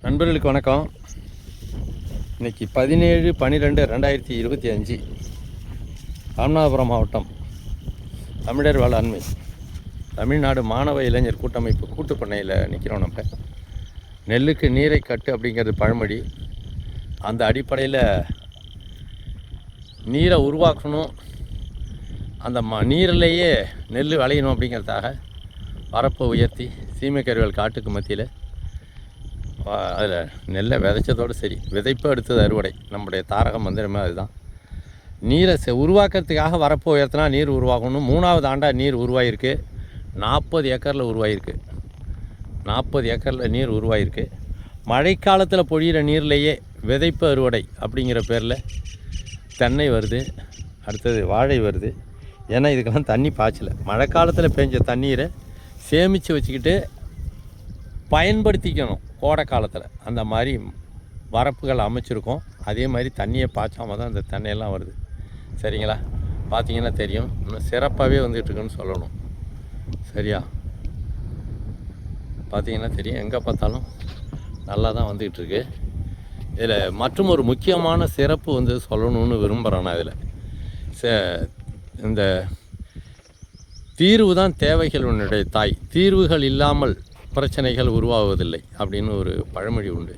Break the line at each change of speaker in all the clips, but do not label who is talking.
நண்பர்களுக்கு வணக்கம். இன்னைக்கு பதினேழு பன்னிரெண்டு ரெண்டாயிரத்தி இருபத்தி அஞ்சு. ராமநாதபுரம் மாவட்டம் தமிழர் வேளாண்மை. தமிழ்நாடு மாணவ இளைஞர் கூட்டமைப்பு கூட்டுப்பண்ணையில் நிற்கிறோம் நம்ம. நெல்லுக்கு நீரை கட்டு அப்படிங்கிறது பழமொழி. அந்த அடிப்படையில் நீரை உருவாக்கணும். அந்த ம நீரிலேயே நெல் விளையணும் அப்படிங்கிறதுக்காக வரப்பை உயர்த்தி சீமை கருவல் காட்டுக்கு மத்தியில் அதில் நெல்லை விதைச்சதோடு சரி. விதைப்பை அடுத்தது அறுவடை. நம்முடைய தாரக மந்திரமே அதுதான். நீரை செ உருவாக்குறதுக்காக வரப்போ உயர்த்தினா நீர் உருவாகணும். மூணாவது ஆண்டா நீர் உருவாகிருக்கு நாற்பது ஏக்கரில் உருவாகிருக்கு நாற்பது ஏக்கரில் நீர் உருவாகிருக்கு மழைக்காலத்தில் பொழியிற நீர்லேயே விதைப்பு அறுவடை அப்படிங்கிற பேரில் தென்னை வருது. அடுத்தது வாழை வருது. ஏன்னா இதுக்கெல்லாம் தண்ணி பாய்ச்சல. மழைக்காலத்தில் பெஞ்ச தண்ணீரை சேமித்து வச்சுக்கிட்டு பயன்படுத்திக்கணும். கோடை காலத்தில் அந்த மாதிரி வரப்புகள் அமைச்சிருக்கோம். அதே மாதிரி தண்ணியை பாய்ச்சாமல் தான் அந்த தென்னையெல்லாம் வருது. சரிங்களா? பார்த்தீங்கன்னா தெரியும். இன்னும் சிறப்பாகவே வந்துட்டுருக்குன்னு சொல்லணும். சரியா? பார்த்தீங்கன்னா தெரியும். எங்கே பார்த்தாலும் நல்லா தான் வந்துகிட்ருக்கு இதில் மற்றும் ஒரு முக்கியமான சிறப்பு வந்து சொல்லணும்னு விரும்புகிறேன் நான் இதில். ச- இந்த தீர்வு தான் தேவைகளுடைய தாய். தீர்வுகள் இல்லாமல் பிரச்சனைகள் உருவாகுவதில்லை அப்படின்னு ஒரு பழமொழி உண்டு.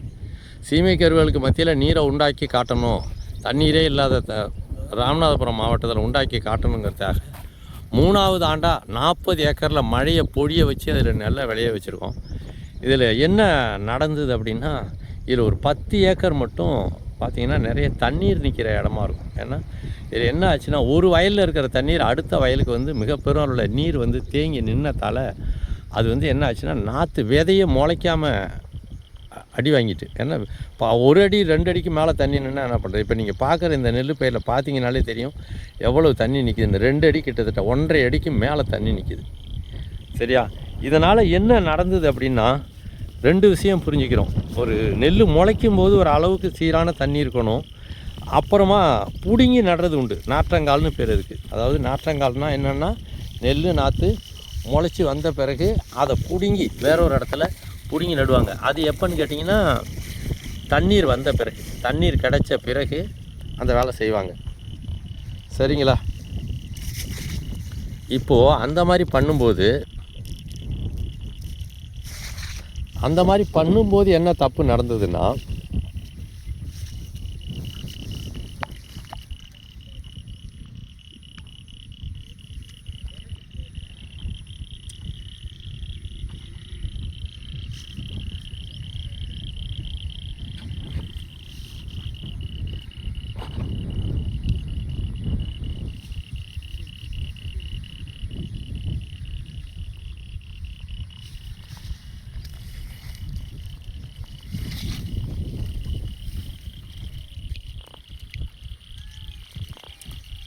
சீமை கருவலுக்கு மத்தியில் நீரை உண்டாக்கி காட்டணும் தண்ணீரே இல்லாத த- ராமநாதபுரம் மாவட்டத்தில் உண்டாக்கி காட்டணுங்கிறதுக்காக மூணாவது ஆண்டாக நாற்பது ஏக்கரில் மழையை பொழிய வச்சு அதில் நல்லா விளைய வச்சுருக்கோம். இதில் என்ன நடந்தது அப்படின்னா இதில் ஒரு பத்து ஏக்கர் மட்டும் பார்த்தீங்கன்னா நிறைய தண்ணீர் நிற்கிற இடமா இருக்கும். ஏன்னா இதில் என்ன ஆச்சுன்னா ஒரு வயலில் இருக்கிற தண்ணீர் அடுத்த வயலுக்கு வந்து மிக பெரும் நீர் வந்து தேங்கி நின்னதால் அது வந்து என்ன ஆச்சுன்னா நாற்று விதையே முளைக்காமல் அடி வாங்கிட்டு ஏன்னா இப்போ ஒரு அடி ரெண்டு அடிக்கு மேலே தண்ணி நின்னா என்ன பண்ணுறது இப்போ நீங்கள் பார்க்குற இந்த நெல் பயிரில் பார்த்தீங்கனாலே தெரியும் எவ்வளோ தண்ணி நிற்கிது இந்த ரெண்டு அடி கிட்டத்தட்ட ஒன்றரை அடிக்கு மேலே தண்ணி நிற்கிது சரியா? இதனால் என்ன நடந்தது அப்படின்னா ரெண்டு விஷயம் புரிஞ்சுக்கிறோம். ஒரு நெல் முளைக்கும் போது ஒரு அளவுக்கு சீரான தண்ணி இருக்கணும். அப்புறமா பிடுங்கி நடுறது உண்டு. நாற்றங்கால்னு பேர் இருக்குது அதாவது நாற்றங்கால்னால் என்னென்னா நெல் நாற்று முளைச்சி வந்த பிறகு அதை பிடுங்கி வேற ஒரு இடத்துல பிடுங்கி நடுவாங்க. அது எப்போன்னு கேட்டிங்கன்னா தண்ணீர் வந்த பிறகு தண்ணீர் கிடைச்ச பிறகு அந்த வேலை செய்வாங்க. சரிங்களா? இப்போது அந்த மாதிரி பண்ணும்போது அந்த மாதிரி பண்ணும்போது என்ன தப்பு நடந்ததுன்னா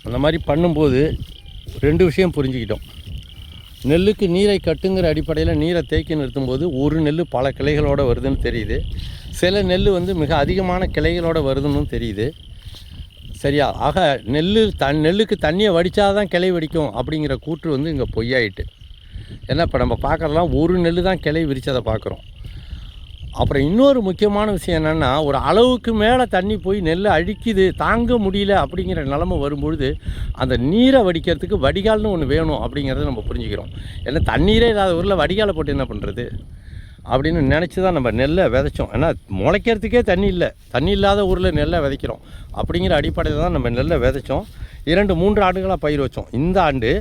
அந்த மாதிரி பண்ணும்போது ரெண்டு விஷயம் புரிஞ்சுக்கிட்டோம். நெல்லுக்கு நீரை கட்டுங்கிற அடிப்படையில் நீரை தேக்கி நிறுத்தும்போது ஒரு நெல் பல கிளைகளோடு வருதுன்னு தெரியுது. சில நெல் வந்து மிக அதிகமான கிளைகளோடு வருதுன்னு தெரியுது. சரியா? ஆக நெல் தன் நெல்லுக்கு தண்ணியை வடித்தாதான் கிளை வெடிக்கும் அப்படிங்கிற கூற்று வந்து இங்கே பொய்யாயிட்டு. ஏன்னா இப்போ நம்ம பார்க்குறலாம் ஒரு நெல் தான் கிளை விரித்ததை பார்க்குறோம். அப்புறம் இன்னொரு முக்கியமான விஷயம் என்னென்னா ஒரு அளவுக்கு மேலே தண்ணி போய் நெல் அழிக்குது தாங்க முடியல அப்படிங்கிற நிலமை வரும்பொழுது அந்த நீரை வடிக்கிறதுக்கு வடிகால்னு ஒன்று வேணும் அப்படிங்கிறத நம்ம புரிஞ்சுக்கிறோம். ஏன்னா தண்ணீரே இல்லாத ஊரில் வடிகாலை போட்டு என்ன பண்ணுறது அப்படின்னு நினச்சி தான் நம்ம நெல்லை விதைச்சோம். ஏன்னா முளைக்கிறதுக்கே தண்ணி இல்லை. தண்ணி இல்லாத ஊரில் நெல்லை விதைக்கிறோம். அப்படிங்கிற அடிப்படையில் தான் நம்ம நெல்லை விதைச்சோம். இரண்டு மூன்று ஆண்டுகளாக பயிர் வச்சோம். இந்த ஆண்டு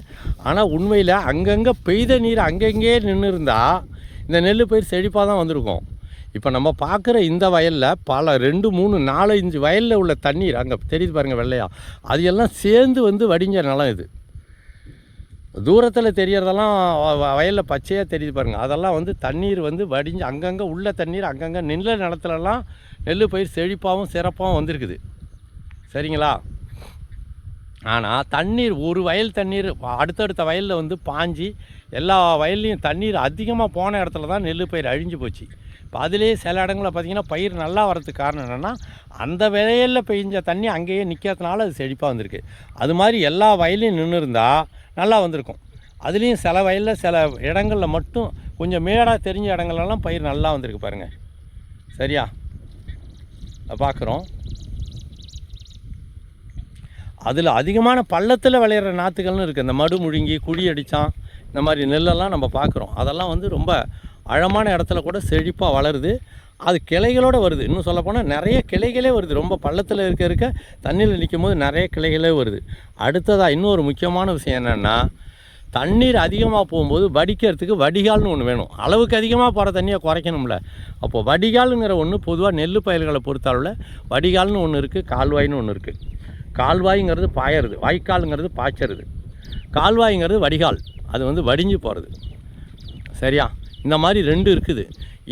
ஆனால் உண்மையில் அங்கங்கே பெய்த நீர் அங்கங்கே நின்று இருந்தால் இந்த நெல் பயிர் செழிப்பாக தான் வந்திருக்கும். இப்போ நம்ம பார்க்குற இந்த வயலில் பல ரெண்டு மூணு நாலு அஞ்சு வயலில் உள்ள தண்ணீர் அங்கே தெரியுது பாருங்கள் வெள்ளையா அது எல்லாம் சேர்ந்து வந்து வடிஞ்ச நிலம் இது. தூரத்தில் தெரியறதெல்லாம் வயலில் பச்சையாக தெரியுது பாருங்கள் அதெல்லாம் வந்து தண்ணீர் வந்து வடிஞ்சு அங்கங்கே உள்ள தண்ணீர் அங்கங்கே நெல்ல நிலத்துலலாம் நெல் பயிர் செழிப்பாகவும் சிறப்பாகவும் வந்திருக்குது. சரிங்களா? ஆனால் தண்ணீர் ஒரு வயல் தண்ணீர் அடுத்தடுத்த வயலில் வந்து பாஞ்சி எல்லா வயல்லையும் தண்ணீர் அதிகமாக போன இடத்துல தான் நெல் பயிர் அழிஞ்சு போச்சு. அதுலேயே சில இடங்களில் பார்த்தீங்கன்னா பயிர் நல்லா வரதுக்கு காரணம் என்னென்னா அந்த விதையில் பெய்ஞ்ச தண்ணி அங்கேயே நிற்கிறதுனால அது செழிப்பாக வந்திருக்கு. அது மாதிரி எல்லா வயலையும் நின்று இருந்தால் நல்லா வந்திருக்கும். அதுலேயும் சில வயலில் சில இடங்களில் மட்டும் கொஞ்சம் மேடாக தெரிஞ்ச இடங்கள்லாம் பயிர் நல்லா வந்திருக்கு பாருங்கள் சரியா? பார்க்குறோம் அதில் அதிகமான பள்ளத்தில் விளையிற நாற்றுகள்னு இருக்குது இந்த மடு முழுங்கி குழி அடித்தான் இந்த மாதிரி நெல்லெல்லாம் நம்ம பார்க்குறோம் அதெல்லாம் வந்து ரொம்ப ஆழமான இடத்துல கூட செழிப்பாக வளருது. அது கிளைகளோடு வருது. இன்னும் சொல்லப்போனால் நிறைய கிளைகளே வருது. ரொம்ப பள்ளத்தில் இருக்க இருக்க தண்ணியில் நிற்கும் போது நிறைய கிளைகளே வருது. அடுத்ததாக இன்னொரு முக்கியமான விஷயம் என்னென்னா தண்ணீர் அதிகமாக போகும்போது வடிக்கிறதுக்கு வடிகால்னு ஒன்று வேணும். அளவுக்கு அதிகமாக போகிற தண்ணியை குறைக்கணும்ல. அப்போது வடிகாலுங்கிற ஒன்று பொதுவாக நெல் பயிர்களை பொறுத்தளவில் வடிகால்னு ஒன்று இருக்குது கால்வாய்னு ஒன்று இருக்குது கால்வாய்ங்கிறது பாயறது. வாய்க்காலுங்கிறது பாய்ச்சறது. கால்வாய்ங்கிறது வடிகால். அது வந்து வடிஞ்சு போகிறது சரியா? இந்த மாதிரி ரெண்டு இருக்குது.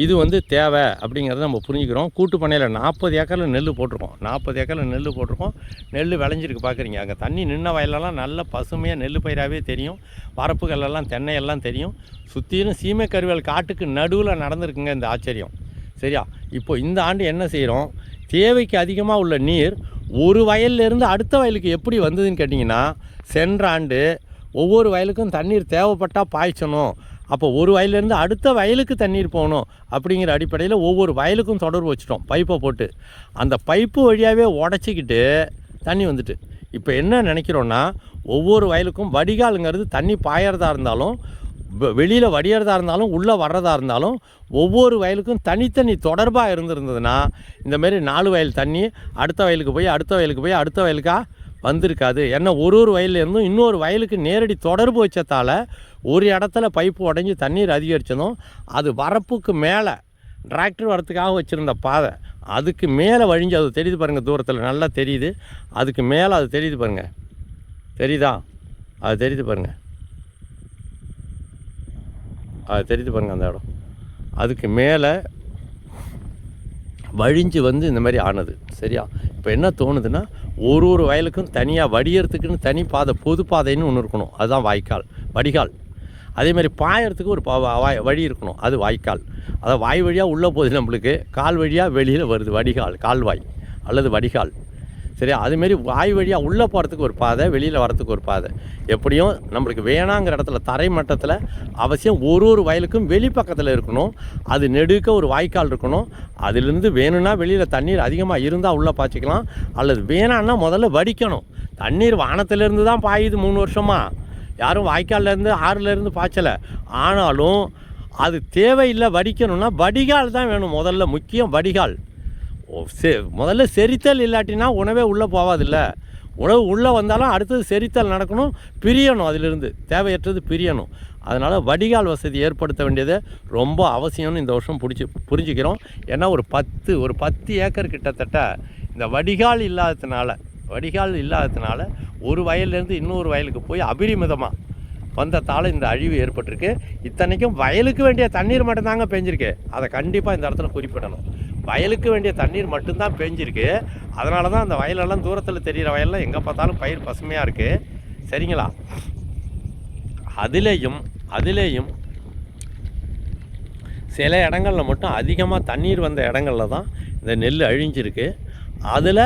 இது வந்து தேவை அப்படிங்கிறத நம்ம புரிஞ்சுக்கிறோம். கூட்டு பண்ணையில் நாற்பது ஏக்கரில் நெல் போட்டிருக்கோம். நாற்பது ஏக்கரில் நெல் போட்டிருக்கோம். நெல் விளைஞ்சிருக்கு பார்க்குறீங்க. அங்கே தண்ணி நின்ன வயலெல்லாம் நல்ல பசுமையாக நெல் பயிராகவே தெரியும். வரப்புகளெல்லாம் தென்னையெல்லாம் தெரியும். சுற்றிலும் சீமை கருவேல் காட்டுக்கு நடுவில் நடந்திருக்குங்க இந்த ஆச்சரியம். சரியா? இப்போ இந்த ஆண்டு என்ன செய்கிறோம் தேவைக்கு அதிகமாக உள்ள நீர் ஒரு வயல்லேருந்து அடுத்த வயலுக்கு எப்படி வந்ததுன்னு கேட்டிங்கன்னா சென்ற ஆண்டு ஒவ்வொரு வயலுக்கும் தண்ணீர் தேவைப்பட்டால் பாய்ச்சணும். அப்போ ஒரு வயல்லேருந்து அடுத்த வயலுக்கு தண்ணீர் போகணும் அப்படிங்கிற அடிப்படையில் ஒவ்வொரு வயலுக்கும் தொடர்பு வச்சிட்டோம். பைப்பை போட்டு. அந்த பைப்பு வழியாகவே உடச்சிக்கிட்டு தண்ணி வந்துட்டு. இப்போ என்ன நினைக்கிறோன்னா ஒவ்வொரு வயலுக்கும் வடிகாலுங்கிறது தண்ணி பாயறதா இருந்தாலும் வெளியில் வடியறதா இருந்தாலும் உள்ளே வர்றதா இருந்தாலும் ஒவ்வொரு வயலுக்கும் தனித்தனி தொடர்பாக இருந்திருந்ததுன்னா இந்தமாரி நாலு வயல் தண்ணி அடுத்த வயலுக்கு போய் அடுத்த வயலுக்கு போய் அடுத்த வயலுக்காக வந்திருக்காது. ஏன்னா ஒரு ஒரு வயல்லேருந்தும் இன்னொரு வயலுக்கு நேரடி தொடர்பு வச்சதால் ஒரு இடத்துல பைப்பு உடஞ்சி தண்ணீர் அதிகரித்ததும் அது வரப்புக்கு மேலே டிராக்டர் வரத்துக்காக வச்சுருந்த பாதை அதுக்கு மேலே வழிஞ்சு அது தெரியுது பாருங்கள் தூரத்தில் நல்லா தெரியுது. அதுக்கு மேலே அது தெரியுது பாருங்கள் தெரியுதா? அது தெரியுது பாருங்கள் அது தெரியுது பாருங்கள் அந்த இடம். அதுக்கு மேலே வழிஞ்சு வந்து இந்த மாதிரி ஆனது. சரியா? இப்போ என்ன தோணுதுன்னா ஒரு ஒரு வயலுக்கும் தனியாக வடியறதுக்குன்னு தனி பாதை பொது பாதைன்னு ஒன்று இருக்கணும். அதுதான் வாய்க்கால். வடிகால். அதே மாதிரி பாயறதுக்கு ஒரு வாய் வழி இருக்கணும். அது வாய்க்கால். அதை வாய் வழியாக உள்ளே போகுது நம்மளுக்கு. கால் வழியாக வெளியில் வருது வடிகால் கால்வாய் அல்லது வடிகால். சரியா அதுமாரி வாய் வழியாக உள்ளே போகிறதுக்கு ஒரு பாதை வெளியில் வரத்துக்கு ஒரு பாதை. எப்படியும் நம்மளுக்கு வேணாங்கிற இடத்துல தரை மட்டத்தில் அவசியம் ஒரு ஒரு வயலுக்கும் வெளிப்பக்கத்தில் இருக்கணும். அது நெடுக்க ஒரு வாய்க்கால் இருக்கணும். அதிலிருந்து வேணும்னா வெளியில் தண்ணீர் அதிகமாக இருந்தால் உள்ளே பாய்ச்சிக்கலாம். அல்லது வேணான்னா முதல்ல வடிக்கணும். தண்ணீர் வானத்திலேருந்து தான் பாயுது மூணு வருஷமாக யாரும் வாய்க்கால்லேருந்து ஆறுலேருந்து பாய்ச்சலை. ஆனாலும் அது தேவையில்லை வடிக்கணும்னா வடிகால் தான் வேணும். முதல்ல முக்கியம் வடிகால். செ முதல்ல செரித்தல் இல்லாட்டினா உணவே உள்ளே போகாதில்ல உணவு உள்ளே வந்தாலும் அடுத்தது செரித்தல் நடக்கணும் பிரியணும் அதிலிருந்து. தேவையற்றது பிரியணும். அதனால் வடிகால் வசதி ஏற்படுத்த வேண்டியது ரொம்ப அவசியம்னு இந்த வருஷம் பிடிச்சி புரிஞ்சுக்கிறோம். ஏன்னா ஒரு பத்து ஒரு பத்து ஏக்கர் கிட்டத்தட்ட இந்த வடிகால் இல்லாததுனால வடிகால் இல்லாததுனால ஒரு வயல்லேருந்து இன்னொரு வயலுக்கு போய் அபிரிமிதமாக வந்ததால் இந்த அழிவு ஏற்பட்டிருக்கு. இத்தனைக்கும் வயலுக்கு வேண்டிய தண்ணீர் மட்டும்தாங்க பெஞ்சிருக்கு. அதை கண்டிப்பாக இந்த இடத்துல குறிப்பிடணும். வயலுக்கு வேண்டிய தண்ணீர் மட்டும்தான் பெஞ்சிருக்கு. அதனால தான் அந்த வயலெல்லாம் தூரத்தில் தெரிகிற வயல்லாம் எங்கே பார்த்தாலும் பயிர் பசுமையாக இருக்குது சரிங்களா? அதிலேயும் அதிலேயும் சில இடங்களில் மட்டும் அதிகமாக தண்ணீர் வந்த இடங்கள்ல தான் இந்த நெல் அழிஞ்சிருக்கு. அதில்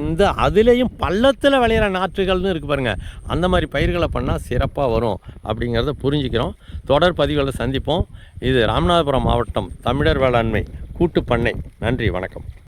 இந்த அதுலேயும் பள்ளத்தில் விளையிற நாற்றுகள்னு இருக்கு பாருங்கள் அந்த மாதிரி பயிர்களை பண்ணால் சிறப்பாக வரும் அப்படிங்கிறத புரிஞ்சுக்கிறோம். தொடர் பதிவுகளை சந்திப்போம். இது ராமநாதபுரம் மாவட்டம் தமிழர் வேளாண்மை கூட்டு பண்ணை. நன்றி வணக்கம்.